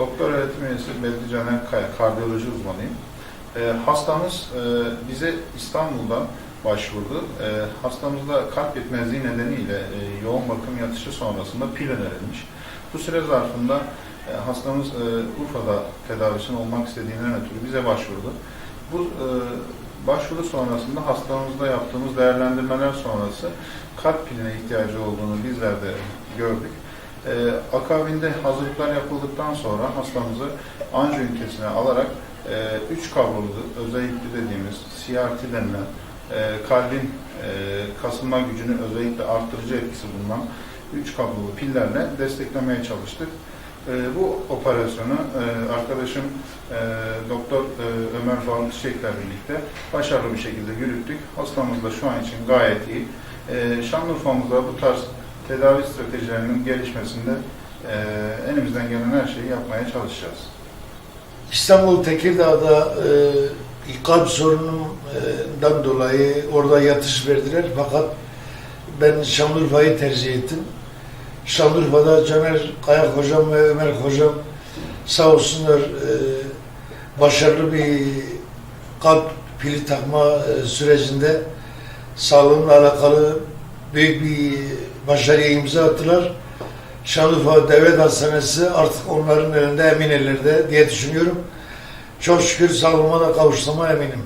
Doktor öğretim üyesi Bedri Caner Kaya, kardiyoloji uzmanıyım. E, hastamız e, bize İstanbul'dan başvurdu. E, hastamızda kalp yetmezliği nedeniyle e, yoğun bakım yatışı sonrasında pil önerilmiş. Bu süre zarfında e, hastamız e, Urfa'da tedavisini olmak istediğinden ötürü bize başvurdu. Bu e, başvuru sonrasında hastamızda yaptığımız değerlendirmeler sonrası kalp piline ihtiyacı olduğunu bizler de gördük. Ee, akabinde hazırlıklar yapıldıktan sonra hastamızı anjiyo ünitesine alarak 3 kablolu özellikle dediğimiz CRT denilen e, kalbin e, kasılma gücünü özellikle arttırıcı etkisi bulunan 3 kablolu pillerle desteklemeye çalıştık. E, bu operasyonu e, arkadaşım e, Doktor e, Ömer Faruk Çiçek'le birlikte başarılı bir şekilde yürüttük. Hastamız da şu an için gayet iyi. E, Şanlıurfa'mızda bu tarz tedavi stratejilerinin gelişmesinde e, elimizden gelen her şeyi yapmaya çalışacağız. İstanbul Tekirdağ'da e, kalp sorunundan dolayı orada yatış verdiler fakat ben Şanlıurfa'yı tercih ettim. Şanlıurfa'da Caner Kayak hocam ve Ömer hocam sağ olsunlar e, başarılı bir kalp pili takma e, sürecinde sağlığımla alakalı büyük bir başarıya imza attılar. Şanlıurfa Devlet Hastanesi artık onların elinde emin ellerde diye düşünüyorum. Çok şükür sağlığıma da kavuştuğuma eminim.